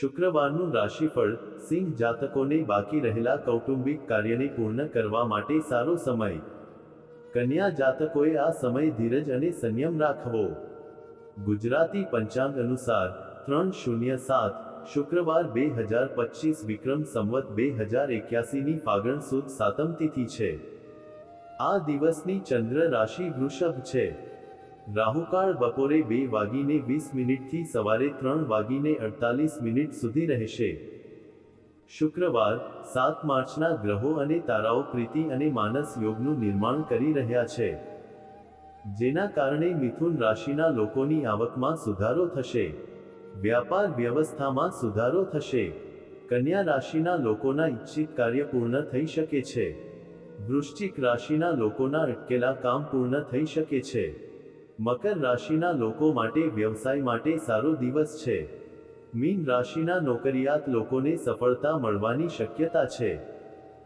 શુક્રવારનું રાશિફળ સિંહ જાતકોને બાકી રહેલા કૌટુંબિક કાર્યને પૂર્ણ કરવા માટે સારો સમય. કન્યા જાતકોએ આ સમય ધીરજ અને સંયમ રાખવો. ગુજરાતી પંચાંગ અનુસાર ત્રણ શૂન્ય સાત શુક્રવાર બે હજાર પચીસ વિક્રમ સંવત બે હજાર એક્યાસીની ફાગણ સુદ સાતમ તિથિ છે. આ દિવસની ચંદ્ર રાશિ વૃષભ છે. રાહુકાળ બપોરે બે વાગીને વીસ મિનિટથી સવારે ત્રણ વાગીને અડતાલીસ મિનિટ સુધી રહેશે. શુક્રવાર, સાત માર્ચના ગ્રહો અને તારાઓ પ્રીતિ અને માનસ યોગનું નિર્માણ કરી રહ્યા છે. જેના કારણે મિથુન રાશિના લોકોની આવકમાં સુધારો થશે. વ્યાપાર વ્યવસ્થામાં સુધારો થશે. કન્યા રાશિના લોકોના ઈચ્છિત કાર્ય પૂર્ણ થઈ શકે છે. વૃશ્ચિક રાશિના લોકોના અટકેલા કામ પૂર્ણ થઈ શકે છે. મકર રાશિના લોકો માટે વ્યવસાય માટે સારો દિવસ છે. મીન રાશિના નોકરિયાત લોકોને સફળતા મળવાની શક્યતા છે.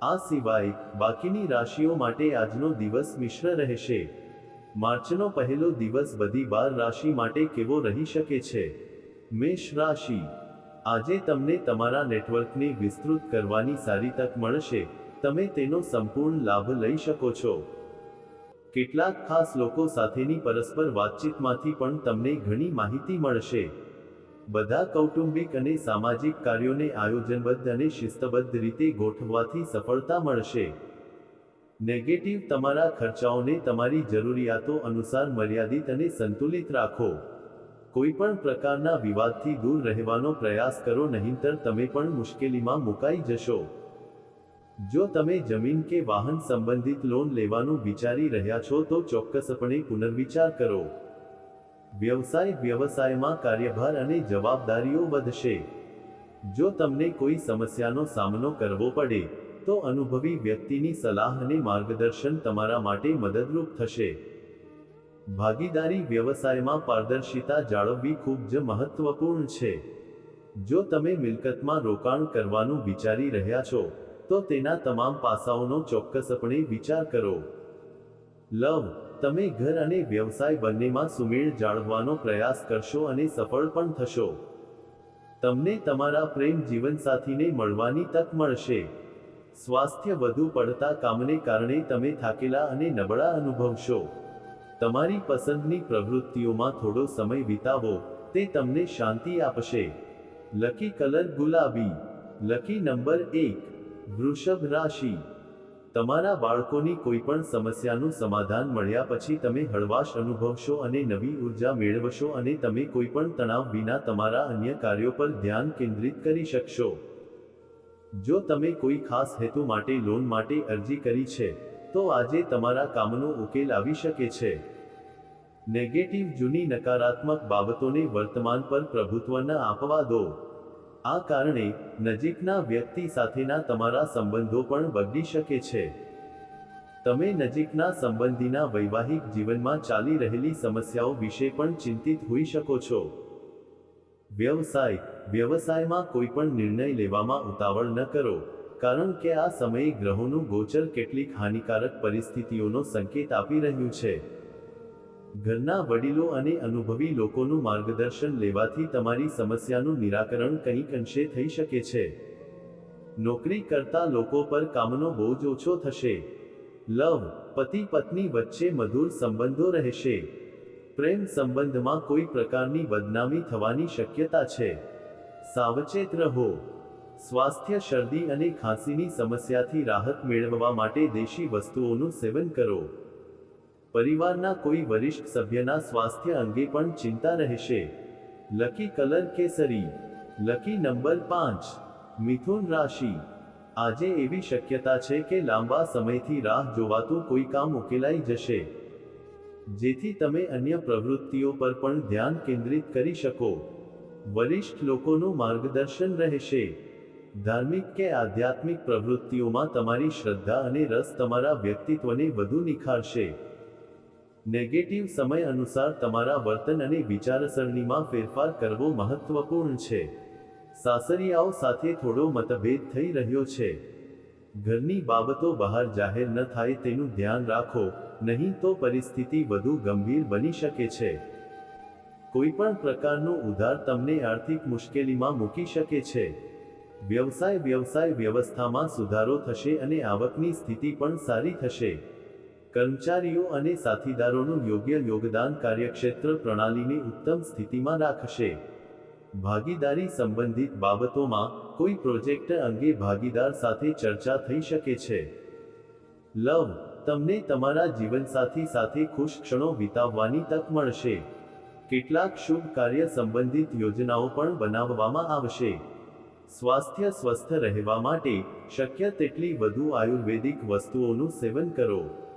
આ સિવાય, બાકીની રાશિઓ માટે આજનો દિવસ મિશ્ર રહેશે. માર્ચનો પહેલો દિવસ બધી બાર રાશિ માટે કેવો રહી શકે છે? મેષ રાશિ. આજે તમને તમારા નેટવર્કને વિસ્તૃત કરવાની સારી તક મળશે. તમે તેનો સંપૂર્ણ લાભ લઈ શકો છો. કેટલાક ખાસ લોકો સાથેની પરસ્પર વાતચીતમાંથી પણ તમને ઘણી માહિતી મળશે. બધા કૌટુંબિક અને સામાજિક કાર્યોને આયોજનબદ્ધ અને શિસ્તબદ્ધ રીતે ગોઠવવાથી સફળતા મળશે. નેગેટિવ તમારા ખર્ચાઓને તમારી જરૂરિયાતો અનુસાર મર્યાદિત અને સંતુલિત રાખો. કોઈ પણ પ્રકારના વિવાદથી દૂર રહેવાનો પ્રયાસ કરો નહીંતર તમે પણ મુશ્કેલીમાં મુકાઈ જશો. જો તમે જમીન કે વાહન સંબંધિત લોન લેવાનું વિચારી રહ્યા છો તો ચોક્કસપણે પુનર્વિચાર કરો. વ્યવસાય વ્યવસાયમાં કાર્યભાર અને જવાબદારીઓ વધશે. જો તમને કોઈ સમસ્યાનો સામનો કરવો પડે, તો અનુભવી વ્યક્તિની સલાહ અને માર્ગદર્શન તમારા માટે મદદરૂપ થશે. ભાગીદારી વ્યવસાયમાં પારદર્શિતા જાળવવી ખૂબ જ મહત્વપૂર્ણ છે. જો તમે મિલકતમાં રોકાણ કરવાનું વિચારી રહ્યા છો તો તેના તમામ પાસાઓનો ચોક્કસપણે વિચાર કરો. લવ, તમે ઘર અને વ્યવસાય બંનેમાં સુમેળ જાળવવાનો પ્રયાસ કરશો અને સફળ પણ થશો. તમને તમારા પ્રેમ જીવનસાથીને મળવાની તક મળશે. સ્વાસ્થ્ય વધુ પડતા કામને કારણે તમે થાકેલા અને નબળા અનુભવશો. તમારી પસંદની પ્રવૃત્તિઓમાં થોડો સમય વિતાવો, તે તમને શાંતિ આપશે. લકી કલર ગુલાબી, લકી નંબર એક. વૃષભ રાશિ. તમારા બાળકોની કોઈ પણ સમસ્યાનું સમાધાન મળ્યા પછી તમે હળવાશ અનુભવશો અને નવી ઊર્જા મેળવશો અને તમે કોઈ પણ તણાવ વિના તમારા અન્ય કાર્યો પર ધ્યાન કેન્દ્રિત કરી શકશો. જો તમે કોઈ ખાસ હેતુ માટે, લોન માટે અરજી કરી છે, તો આજે તમારા કામનો ઉકેલ આવી શકે છે. નેગેટિવ જૂની નકારાત્મક બાબતોને વર્તમાન પર પ્રભુત્વ ન આપવા દો. આ કારણે નજીકના વ્યક્તિ સાથેના તમારા સંબંધો પણ બગડી શકે છે. તમે નજીકના સંબંધીના વૈવાહિક જીવનમાં ચાલી રહેલી સમસ્યાઓ વિશે પણ ચિંતિત હોઈ શકો છો. વ્યવસાય, વ્યવસાયમાં કોઈ પણ નિર્ણય લેવામાં ઉતાવળ ન કરો, કારણ કે આ સમયે ગ્રહોનું ગોચર કેટલીક હાનિકારક પરિસ્થિતિઓનો સંકેત આપી રહ્યું છે. ઘરના વડીલો અને અનુભવી લોકોનું માર્ગદર્શન લેવાથી તમારી સમસ્યાનું નિરાકરણ કંઈક અંશે થઈ શકે છે. નોકરી કરતા લોકો પર કામનો બોજ ઓછો થશે. લવ, પતિ પત્ની વચ્ચે મધુર સંબંધો રહેશે. પ્રેમ સંબંધમાં કોઈ પ્રકારની બદનામી થવાની શક્યતા છે. સાવચેત રહો. સ્વાસ્થ્ય શરદી અને ખાંસીની સમસ્યાથી રાહત મેળવવા માટે દેશી વસ્તુઓનું સેવન કરો. પરિવારના કોઈ વરિષ્ઠ સભ્યના સ્વાસ્થ્ય અંગે પણ ચિંતા રહેશે. લકી કલર કેસરી, લકી નંબર પાંચ, મિથુન રાશિ. આજે એવી શક્યતા છે કે લાંબા સમયથી રાહ જોવાતું કોઈ કામ ઉકેલાઈ જશે. જેથી તમે અન્ય પ્રવૃત્તિઓ પર પણ ધ્યાન કેન્દ્રિત કરી શકો. વરિષ્ઠ લોકોનું માર્ગદર્શન રહેશે. ધાર્મિક કે આધ્યાત્મિક પ્રવૃત્તિઓમાં તમારી શ્રદ્ધા અને રસ તમારા વ્યક્તિત્વને વધુ નિખારશે. નેગેટિવ સમય અનુસાર તમારા વર્તન અને વિચારસરણીમાં ફેરફાર કરવો મહત્વપૂર્ણ છે. સાસરિયાઓ સાથે થોડો મતભેદ થઈ રહ્યો છે. ઘરની બાબતો બહાર જાહેર ન થાય તેનું ધ્યાન રાખો, નહીં તો પરિસ્થિતિ વધુ ગંભીર બની શકે છે. કોઈ પણ પ્રકારનું ઉધાર તમને આર્થિક મુશ્કેલીમાં મૂકી શકે છે. વ્યવસાય વ્યવસાય વ્યવસ્થામાં સુધારો થશે અને આવકની સ્થિતિ પણ સારી થશે. કર્મચારીઓ અને સાથીદારોનું યોગ્ય યોગદાન કાર્યક્ષેત્ર પ્રણાલીને ઉત્તમ સ્થિતિમાં રાખશે. ભાગીદારી સંબંધિત બાબતોમાં કોઈ પ્રોજેક્ટ અંગે ભાગીદાર સાથે ચર્ચા થઈ શકે છે. લવ, તમને તમારા જીવનસાથી સાથે ખુશ ક્ષણો વિતાવવાની તક મળશે. કેટલાક શુભ કાર્ય સંબંધિત યોજનાઓ પણ બનાવવામાં આવશે. સ્વાસ્થ્ય સ્વસ્થ રહેવા માટે શક્ય તેટલી વધુ આયુર્વેદિક વસ્તુઓનું સેવન કરો.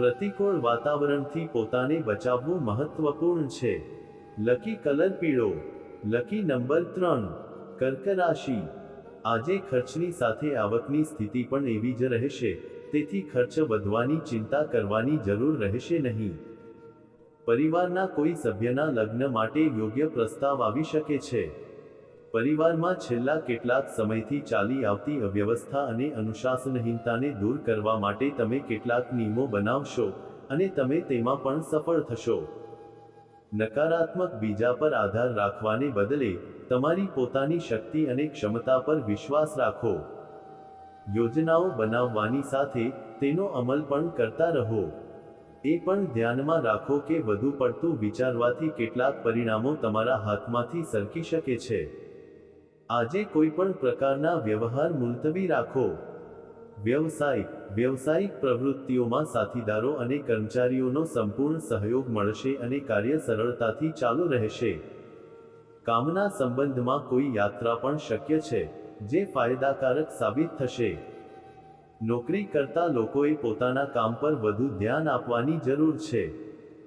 પ્રતિકૂળ વાતાવરણથી પોતાને બચાવવું મહત્વપૂર્ણ છે. લકી કલર પીળો, લકી નંબર ત્રણ કર્ક રાશિ આજે ખર્ચની સાથે આવકની સ્થિતિ પણ એવી જ રહેશે, તેથી ખર્ચ વધવાની ચિંતા કરવાની જરૂર રહેશે નહીં. પરિવારના કોઈ સભ્યના લગ્ન માટે યોગ્ય પ્રસ્તાવ આવી શકે છે. પરિવારમાં છેલ્લા કેટલાક સમયથી ચાલી આવતી અવ્યવસ્થા અને અનુશાસનહીનતાને દૂર કરવા માટે તમે કેટલાક નિયમો બનાવશો અને તમે તેમાં પણ સફળ થશો. નકારાત્મક બીજા પર આધાર રાખવાને બદલે, તમારી પોતાની શક્તિ અને ક્ષમતા પર વિશ્વાસ રાખો. યોજનાઓ બનાવવાની સાથે તેનો અમલ પણ કરતા રહો. એ પણ ધ્યાનમાં રાખો કે વધુ પડતું વિચારવાથી કેટલાક પરિણામો તમારા હાથમાંથી સરકી શકે છે. આજે કોઈ પણ પ્રકારના વ્યવહાર મુલતવી રાખો. વ્યવસાય, વ્યવસાયિક પ્રવૃત્તિઓમાં સાથીદારો અને કર્મચારીઓનો સંપૂર્ણ સહયોગ મળશે અને કાર્ય સરળતાથી ચાલુ રહેશે. કામના સંબંધમાં કોઈ યાત્રા પણ શક્ય છે, જે ફાયદાકારક સાબિત થશે. નોકરી કરતા લોકોએ પોતાના કામ પર વધુ ધ્યાન આપવાની જરૂર છે,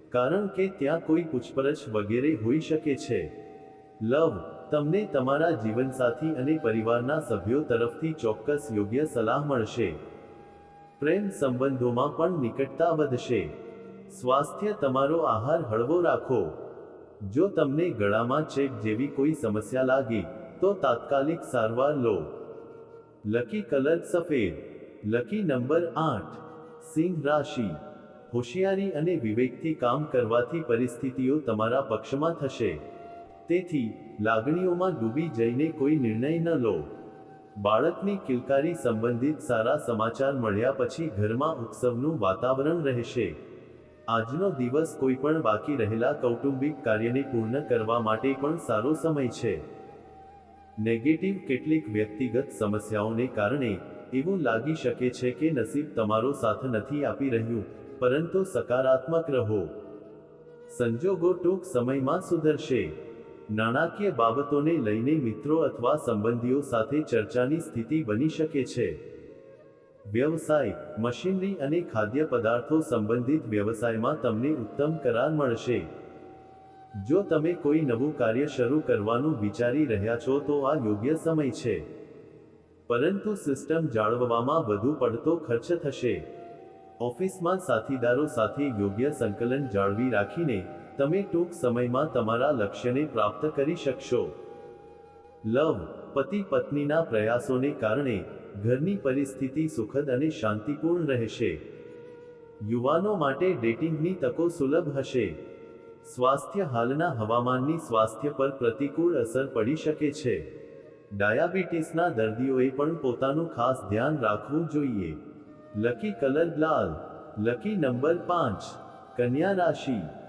કારણ કે ત્યાં કોઈ પૂછપરછ વગેરે હોઈ શકે છે. લવ તમને તમારા જીવનસાથી અને પરિવારના સભ્યો તરફથી ચોક્કસ યોગ્ય સલાહ મળશે. પ્રેમ સંબંધોમાં પણ નિકટતા વધશે. સ્વાસ્થ્ય તમારો આહાર હળવો રાખો. જો તમને ગળામાં ચેપ જેવી કોઈ સમસ્યા લાગી, તો તાત્કાલિક સારવાર લો. લકી કલર સફેદ. લકી નંબર આઠ. સિંહ રાશિ. હોશિયારી અને વિવેકથી કામ કરવાથી પરિસ્થિતિઓ તમારા પક્ષમાં થશે. તેથી લાગણીઓમાં ડૂબી જઈને કોઈ નિર્ણય ન લો. બાળકની કિલકારી સંબંધિત સારા સમાચાર મળ્યા પછી ઘરમાં ઉત્સવનું વાતાવરણ રહેશે. આજનો દિવસ કોઈ પણ બાકી રહેલા કૌટુંબિક કાર્યને પૂર્ણ કરવા માટે પણ સારો સમય છે. નેગેટિવ કેટલીક વ્યક્તિગત સમસ્યાઓને કારણે એવું લાગી શકે છે કે નસીબ તમારો સાથ નથી આપી રહ્યું, પરંતુ સકારાત્મક રહો. સંજોગો ટૂંક સમયમાં સુધરશે. નાણાકીય બાબતોને લઈને મિત્રો અથવા સંબંધીઓ સાથે ચર્ચાની સ્થિતિ બની શકે છે. વ્યવસાય, મશીનરી અને ખાદ્ય પદાર્થો સંબંધિત વ્યવસાયમાં તમને ઉત્તમ કરાર મળશે. જો તમે કોઈ નવું કાર્ય શરૂ કરવાનું વિચારી રહ્યા છો તો આ યોગ્ય સમય છે. પરંતુ સિસ્ટમ જાળવવામાં વધુ પડતો ખર્ચ થશે. ઓફિસમાં સાથીદારો સાથે યોગ્ય સંકલન જાળવી રાખીને તમે ટૂંક સમયમાં તમારા લક્ષ્યને પ્રાપ્ત કરી શકશો. લવ, પતિ પત્નીના પ્રયાસોને કારણે ઘરની પરિસ્થિતિ સુખદ અને શાંતિપૂર્ણ રહેશે. યુવાનો માટે ડેટિંગની તકો સુલભ હશે. સ્વાસ્થ્ય હાલના હવામાનની સ્વાસ્થ્ય પર પ્રતિકૂળ અસર પડી શકે છે. ડાયાબિટીસના દર્દીઓએ પણ પોતાનું ખાસ ધ્યાન રાખવું જોઈએ. લકી કલર લાલ, લકી નંબર પાંચ, કન્યા રાશિ.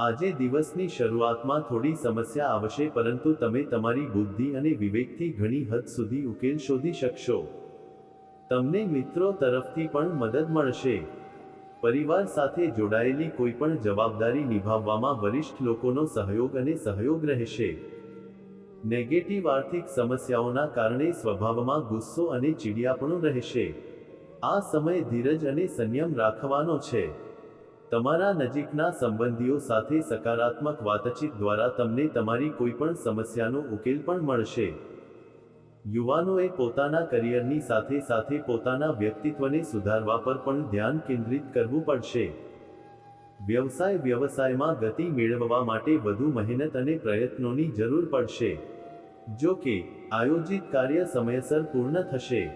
આજે દિવસની શરૂઆતમાં થોડી સમસ્યા આવશે પરંતુ તમે તમારી બુદ્ધિ અને વિવેકથી ઘણી હદ સુધી ઉકેલ શોધી શકશો. તમને મિત્રો તરફથી પણ મદદ મળશે. પરિવાર સાથે જોડાયેલી કોઈ પણ જવાબદારી નિભાવવામાં વરિષ્ઠ લોકોનો સહયોગ અને સહયોગ રહેશે. નેગેટિવ આર્થિક સમસ્યાઓના કારણે સ્વભાવમાં ગુસ્સો અને ચીડિયાપણું રહેશે. આ સમય ધીરજ અને સંયમ રાખવાનો છે. તમારા નજીકના સંબંધીઓ સાથે સકારાત્મક વાતચીત દ્વારા તમને તમારી કોઈપણ સમસ્યાનો ઉકેલ પણ મળશે. યુવાનોએ પોતાના કરિયરની સાથે સાથે પોતાના વ્યક્તિત્વને સુધારવા પર પણ ધ્યાન કેન્દ્રિત કરવું પડશે. વ્યવસાય વ્યવસાયમાં ગતિ મેળવવા માટે વધુ મહેનત અને પ્રયત્નોની જરૂર પડશે. જો કે, આયોજિત કાર્ય સમયસર પૂર્ણ થશે.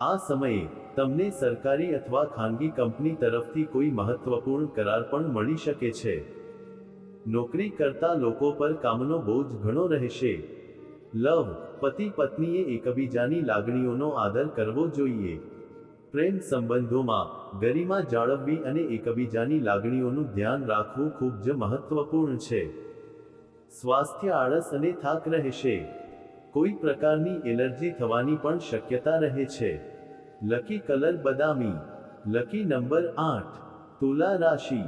આ સમયે તમને સરકારી અથવા ખાનગી કંપની તરફથી કોઈ મહત્વપૂર્ણ કરાર પણ મળી શકે છે. નોકરી કરતા લોકો પર કામનો બોજ ઘણો રહેશે. લવ, પતિ પત્નીએ એકબીજાની લાગણીઓનો આદર કરવો જોઈએ. પ્રેમ સંબંધોમાં, ગરિમા જાળવવી અને એકબીજાની લાગણીઓનું ધ્યાન રાખવું ખૂબ જ મહત્વપૂર્ણ છે. સ્વાસ્થ્ય આળસ અને થાક રહેશે. કોઈ પ્રકારની એલર્જી થવાની પણ શક્યતા રહે છે. લકી કલર બદામી લકી નંબર આઠ, તુલા રાશિ.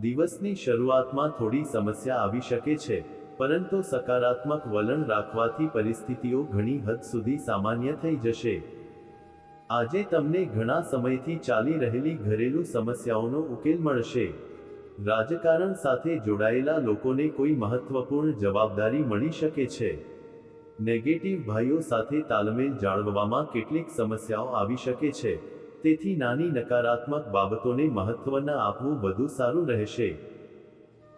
દિવસની શરૂઆતમાં થોડી સમસ્યા આવી શકે છે, પરંતુ સકારાત્મક વલણ રાખવાથી પરિસ્થિતિઓ ઘણી હદ સુધી સામાન્ય થઈ જશે. આજે તમને ઘણા સમયથી ચાલી રહેલી ઘરેલુ સમસ્યાઓનો ઉકેલ મળશે. રાજકારણ સાથે જોડાયેલા લોકોને કોઈ મહત્વપૂર્ણ જવાબદારી મળી શકે છે. નેગેટિવ ભાઈઓ સાથે તાલમેલ જાળવવામાં કેટલીક સમસ્યાઓ આવી શકે છે. તેથી નાની નકારાત્મક બાબતોને મહત્વ આપવું વધુ સારું રહેશે.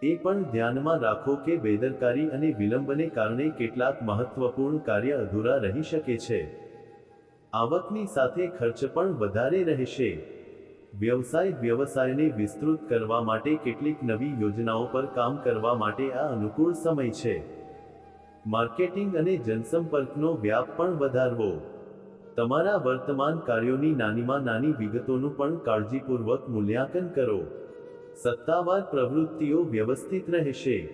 એ પણ ધ્યાનમાં રાખો કે બેદરકારી અને વિલંબને કારણે કેટલાક મહત્વપૂર્ણ કાર્ય અધૂરા રહી શકે છે. આવકની સાથે ખર્ચ પણ વધારે રહેશે. વ્યવસાય વ્યવસાયને વિસ્તૃત કરવા માટે કેટલીક નવી યોજનાઓ પર કામ કરવા માટે આ અનુકૂળ સમય છે. માર્કેટિંગ અને જનસંપર્કનો વ્યાપ પણ વધારવો. તમારા વર્તમાન કાર્યોની નાનીમાં નાની વિગતોનું પણ કાળજીપૂર્વક મૂલ્યાંકન કરો. સત્તાવાર પ્રવૃત્તિઓ વ્યવસ્થિત રહેશે.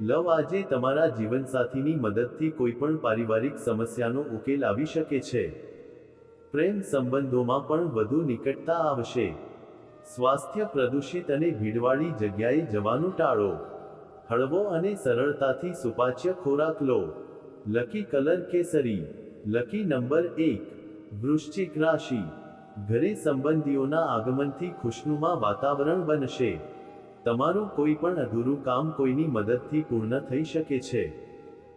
લવ આજે તમારા જીવનસાથીની મદદથી કોઈપણ પારિવારિક સમસ્યાનો ઉકેલ આવી શકે છે. પ્રેમ સંબંધોમાં પણ વધુ નિકટતા આવશે. સ્વાસ્થ્ય પ્રદૂષિત અને ભીડવાળી જગ્યાએ જવાનું ટાળો. હળવો અને સરળતાથી સુપાચ્ય ખોરાક લો. લકી કલર કેસરી. લકી નંબર એક, વૃશ્ચિક રાશિ. ઘરે સંબંધીઓના આગમનથી ખુશનુમા વાતાવરણ બનશે. તમારું કોઈ પણ અધૂરું કામ કોઈની મદદથી પૂર્ણ થઈ શકે છે.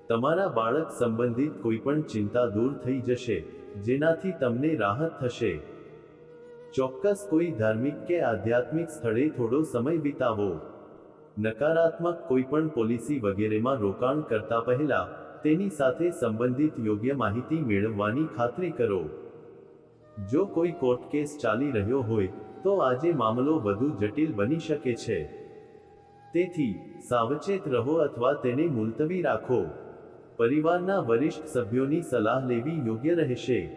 તમારા બાળક સંબંધિત કોઈ પણ ચિંતા દૂર થઈ જશે, જેનાથી તમને રાહત થશે. ચોક્કસ કોઈ ધાર્મિક કે આધ્યાત્મિક સ્થળે થોડો સમય વિતાવો. નકારાત્મક કોઈપણ પોલિસી વગેરેમાં રોકાણ કરતા પહેલા તેની સાથે સંબંધિત યોગ્ય માહિતી મેળવવાની ખાતરી કરો. જો કોઈ કોર્ટ કેસ ચાલી રહ્યો હોય, તો આજે મામલો વધુ જટિલ બની શકે છે. તેથી, સાવચેત રહો અથવા તેને મુલતવી રાખો. પરિવારના વરિષ્ઠ સભ્યોની સલાહ લેવી યોગ્ય રહેશે.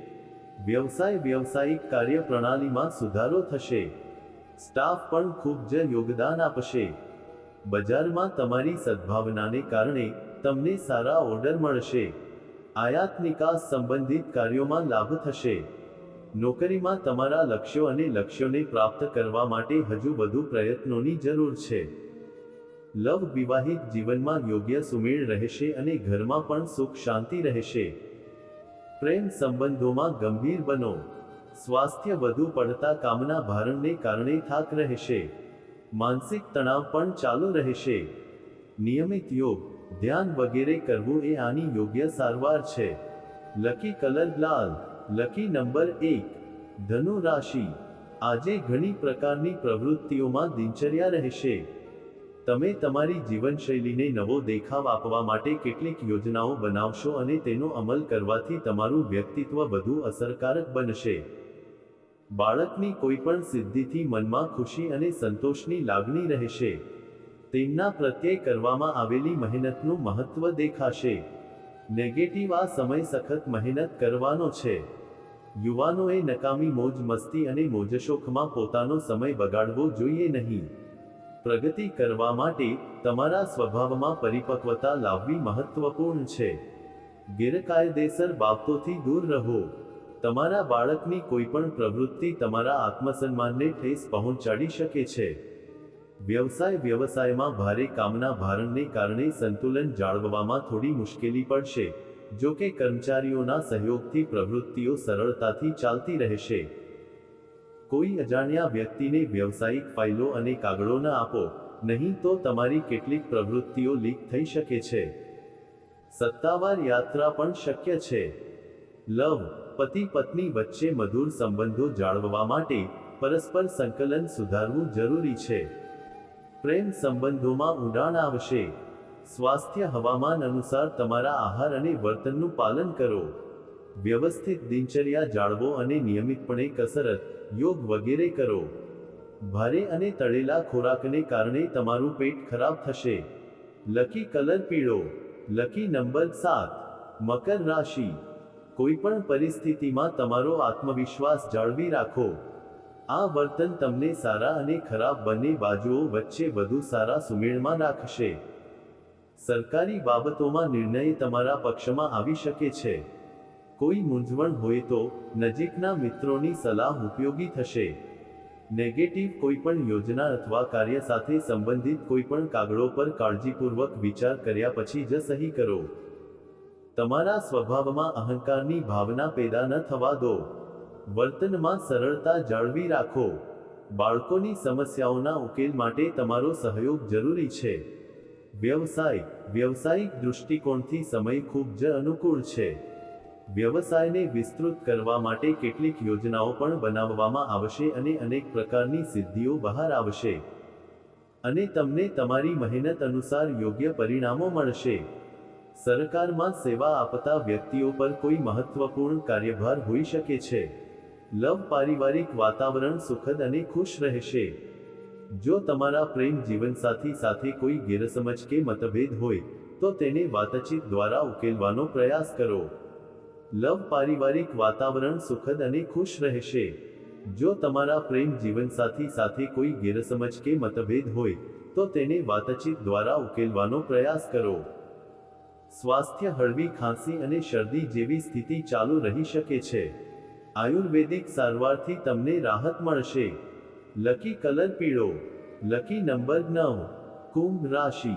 વ્યવસાય વ્યવસાયિક કાર્ય પ્રણાલીમાં સુધારો થશે. સ્ટાફ પણ ખૂબ જ યોગદાન આપશે. બજારમાં તમારી સદ્ભાવનાને કારણે તમને સારા ઓર્ડર મળશે. આયાત નિકાસ સંબંધિત કાર્યોમાં લાભ થશે. નોકરીમાં તમારા લક્ષ્યો અને લક્ષ્યોને પ્રાપ્ત કરવા માટે હજુ વધુ પ્રયત્નોની જરૂર છે. લવ વિવાહિત જીવનમાં યોગ્ય સુમેળ રહેશે અને ઘરમાં પણ સુખ શાંતિ રહેશે. પ્રેમ સંબંધોમાં ગંભીર બનો. સ્વાસ્થ્ય વધુ પડતા કામના ભારણને કારણે થાક રહેશે. માનસિક તણાવ પણ ચાલુ રહેશે. નિયમિત યોગ, ધ્યાન વગેરે કરવું એ આની યોગ્ય સારવાર છે. લકી કલર લાલ, લકી નંબર એક, ધનુ રાશિ, આજે ઘણી પ્રકારની પ્રવૃત્તિઓમાં દિનચર્યા રહેશે. તમે તમારી જીવનશૈલીને નવો દેખાવ આપવા માટે કેટલીક યોજનાઓ બનાવશો અને તેનો અમલ કરવાથી તમારું વ્યક્તિત્વ વધુ અસરકારક બનશે. બાળકની કોઈ પણ સિદ્ધિથી મનમાં ખુશી અને સંતોષની લાગણી રહેશે. તેમના પ્રત્યે કરવામાં આવેલી મહેનતનું મહત્વ દેખાશે. નેગેટિવ આ સમય સખત મહેનત કરવાનો છે. યુવાનોએ નકામી મોજ મસ્તી અને મોજશોખમાં પોતાનો સમય બગાડવો જોઈએ નહીં. પ્રગતિ કરવા માટે તમારા સ્વભાવમાં પરિપક્વતા લાવવી મહત્વપૂર્ણ છે. ગેરકાયદેસર બાબતોથી દૂર રહો. તમારા બાળકની કોઈ પણ પ્રવૃત્તિ તમારા આત્મસન્માનને ઠેસ પહોંચાડી શકે છે. વ્યવસાય વ્યવસાયમાં ભારે કામના ભારણને કારણે સંતુલન જાળવવામાં થોડી મુશ્કેલી પડશે, જો કે કર્મચારીઓના સહયોગથી પ્રવૃત્તિઓ સરળતાથી ચાલતી રહેશે. કોઈ અજાણ્યા વ્યક્તિને વ્યવસાયિક ફાઇલો અને કાગળો ન આપો, નહીં તો તમારી કેટલીક પ્રવૃત્તિઓ લીક થઈ શકે છે. સત્તાવાર યાત્રા પણ શક્ય છે. લવ પતિ પત્ની વચ્ચે મધુર સંબંધો જાળવવા માટે પરસ્પર સંકલન સુધારવું જરૂરી છે. પ્રેમ સંબંધોમાં ઊંડાણ આવશે. સ્વાસ્થ્ય હવામાન અનુસાર તમારા આહાર અને વર્તનનું પાલન કરો. વ્યવસ્થિત દિનચર્યા જાળવો અને નિયમિતપણે કસરત, યોગ વગેરે કરો. ભારે અને તળેલા ખોરાકને કારણે તમારું પેટ ખરાબ થશે. લકી કલર પીળો. લકી નંબર સાત. મકર રાશિ. કોઈ પણ પરિસ્થિતિમાં તમારો આત્મવિશ્વાસ જાળવી રાખો. આ વર્તન તમને સારા અને ખરાબ બંને બાજુઓ વચ્ચે વધુ સારા સુમેળમાં રાખશે. સરકારી બાબતોમાં નિર્ણય તમારા પક્ષમાં આવી શકે છે. કોઈ મૂંઝવણ હોય તો નજીકના મિત્રોની સલાહ ઉપયોગી થશે. નેગેટિવ કોઈપણ યોજના અથવા કાર્ય સાથે સંબંધિત કોઈપણ કાગળો પર કાળજીપૂર્વક વિચાર કર્યા પછી જ સહી કરો. તમારા સ્વભાવમાં અહંકારની ભાવના પેદા ન થવા દો. વર્તનમાં સરળતા જાળવી રાખો. બાળકોની સમસ્યાઓના ઉકેલ માટે તમારો સહયોગ જરૂરી છે. વ્યવસાય, વ્યવસાયિક દૃષ્ટિકોણથી સમય ખૂબ જ અનુકૂળ છે. વ્યવસાયને વિસ્તૃત કરવા માટે કેટલીક યોજનાઓ પણ બનાવવામાં આવશે અને અનેક પ્રકારની સિદ્ધિઓ બહાર આવશે. અને તમને તમારી મહેનત અનુસાર યોગ્ય પરિણામો મળશે. સરકારમાં સેવા આપતા વ્યક્તિઓ પર કોઈ મહત્વપૂર્ણ કાર્યભાર હોઈ શકે છે. લવ પારિવારિક વાતાવરણ સુખદ અને ખુશ રહેશે. જો તમારા પ્રેમ જીવનસાથી સાથે કોઈ ગેરસમજ કે મતભેદ હોય, તો તેને વાતચીત દ્વારા ઉકેલવાનો પ્રયાસ કરો. લવ પારિવારિક વાતાવરણ સુખદ અને ખુશ રહેશે. જો તમારા પ્રેમ જીવનસાથી સાથે કોઈ ગેરસમજ કે મતભેદ હોય, તો તેને વાતચીત દ્વારા ઉકેલવાનો પ્રયાસ કરો. સ્વાસ્થ્ય હળવી, ખાંસી અને શરદી જેવી સ્થિતિ ચાલુ રહી શકે છે. આયુર્વેદિક સારવારથી તમને રાહત મળશે. લકી કલર પીળો, લકી નંબર નવ, કુંભ રાશિ.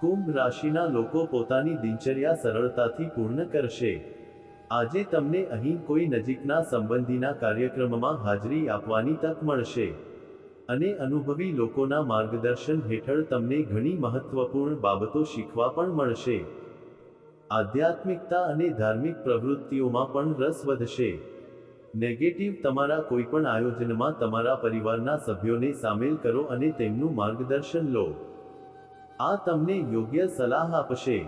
કુંભ રાશિના લોકો પોતાની દિનચર્યા સરળતાથી પૂર્ણ કરશે. આજે તમને અહીં કોઈ નજીકના સંબંધીના કાર્યક્રમમાં હાજરી આપવાની તક મળશે. અને અનુભવી લોકોના માર્ગદર્શન હેઠળ તમને ઘણી મહત્વપૂર્ણ બાબતો શીખવા પણ મળશે. આધ્યાત્મિકતા અને ધાર્મિક પ્રવૃત્તિઓમાં પણ રસ વધશે. નેગેટિવ તમારા કોઈપણ આયોજનમાં તમારા પરિવારના સભ્યોને સામેલ કરો અને તેમનું માર્ગદર્શન લો. આ તમને યોગ્ય સલાહ આપશે.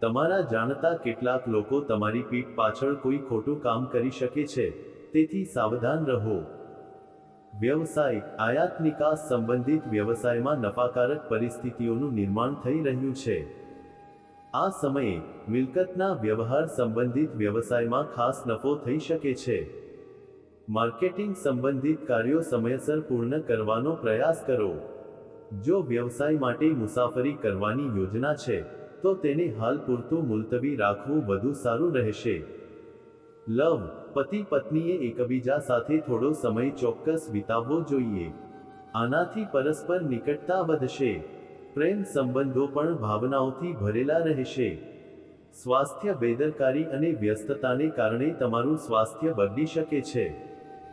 તમારા જાણતા કેટલાક લોકો તમારી પીઠ પાછળ કોઈ ખોટું કામ કરી શકે છે, તેથી સાવધાન રહો. વ્યવસાય, આયાત નિકાસ સંબંધિત વ્યવસાયમાં નફાકારક પરિસ્થિતિઓનું નિર્માણ થઈ રહ્યું છે. આ સમયે મિલકતના વ્યવહાર સંબંધિત વ્યવસાયમાં ખાસ નફો થઈ શકે છે. માર્કેટિંગ સંબંધિત કાર્યો સમયસર પૂર્ણ કરવાનો પ્રયાસ કરો. જો વ્યવસાય માટે મુસાફરી કરવાની યોજના છે, તો તેને હાલ પૂરતું મુલતવી રાખવું વધુ સારું રહેશે. લવ, પતિ પત્નીએ એકબીજા સાથે થોડો સમય ચોક્કસ વિતાવવો જોઈએ. આનાથી પરસ્પર નિકટતા વધશે. પ્રેમ સંબંધો પણ ભાવનાઓથી ભરેલા રહેશે. સ્વાસ્થ્ય બેદરકારી અને વ્યસ્તતાને કારણે તમારું સ્વાસ્થ્ય બગડી શકે છે.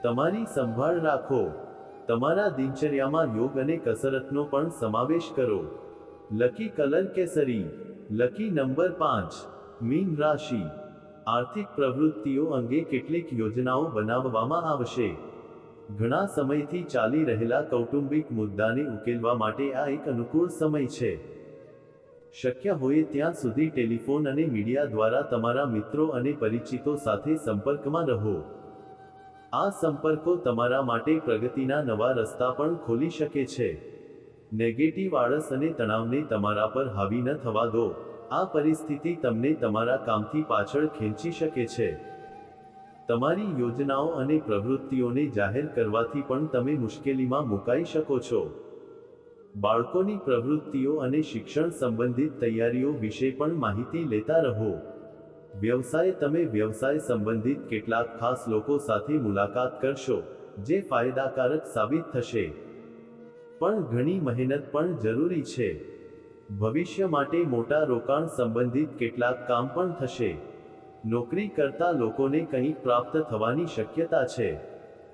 તમારી સંભાળ રાખો. તમારા દિનચર્યામાં યોગ અને કસરતનો પણ સમાવેશ કરો. લકી કલર કેસરી. લકી નંબર પાંચ. મીન રાશિ. આર્થિક પ્રવૃત્તિઓ અંગે કેટલીક યોજનાઓ બનાવવામાં આવશે. ઘણા સમયથી ચાલી રહેલા કૌટુંબિક મુદ્દાને ઉકેલવા માટે આ એક અનુકૂળ સમય છે. શક્ય હોય ત્યાં સુધી ટેલિફોન અને મીડિયા દ્વારા તમારા મિત્રો અને પરિચિતો સાથે સંપર્કમાં રહો. આ સંપર્કો તમારા માટે પ્રગતિના નવા રસ્તા પણ ખોલી શકે છે. નેગેટિવ આળસ અને તણાવને તમારા પર હાવી ન થવા દો. આ પરિસ્થિતિ તમને તમારા કામથી પાછળ ખેંચી શકે છે. તમારી યોજનાઓ અને પ્રવૃત્તિઓને જાહેર કરવાથી પણ તમે મુશ્કેલીમાં મુકાઈ શકો છો. બાળકોની પ્રવૃત્તિઓ અને શિક્ષણ સંબંધિત તૈયારીઓ વિશે પણ માહિતી લેતા રહો. વ્યવસાય તમે વ્યવસાય સંબંધિત કેટલાક ખાસ લોકો સાથે મુલાકાત કરશો, જે ફાયદાકારક સાબિત થશે. પણ ઘણી મહેનત પણ જરૂરી છે. ભવિષ્ય માટે મોટા રોકાણ સંબંધિત કેટલાક કામ પણ થશે. નોકરી કરતા લોકોને કંઈક પ્રાપ્ત થવાની શક્યતા છે.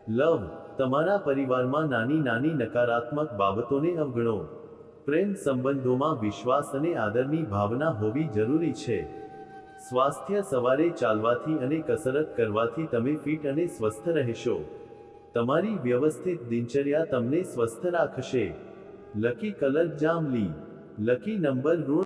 લવ, તમારા પરિવારમાં નાની નાની નકારાત્મક બાબતોને અવગણો. પ્રેમ સંબંધોમાં વિશ્વાસ અને આદરની ભાવના હોવી જરૂરી છે. સ્વાસ્થ્ય સવારે ચાલવાથી અને કસરત કરવાથી તમે ફિટ અને સ્વસ્થ રહેશો. તમારી વ્યવસ્થિત દિનચર્યા તમને સ્વસ્થ રાખશે. લકી કલર જાંબલી લકી નંબર ઋણ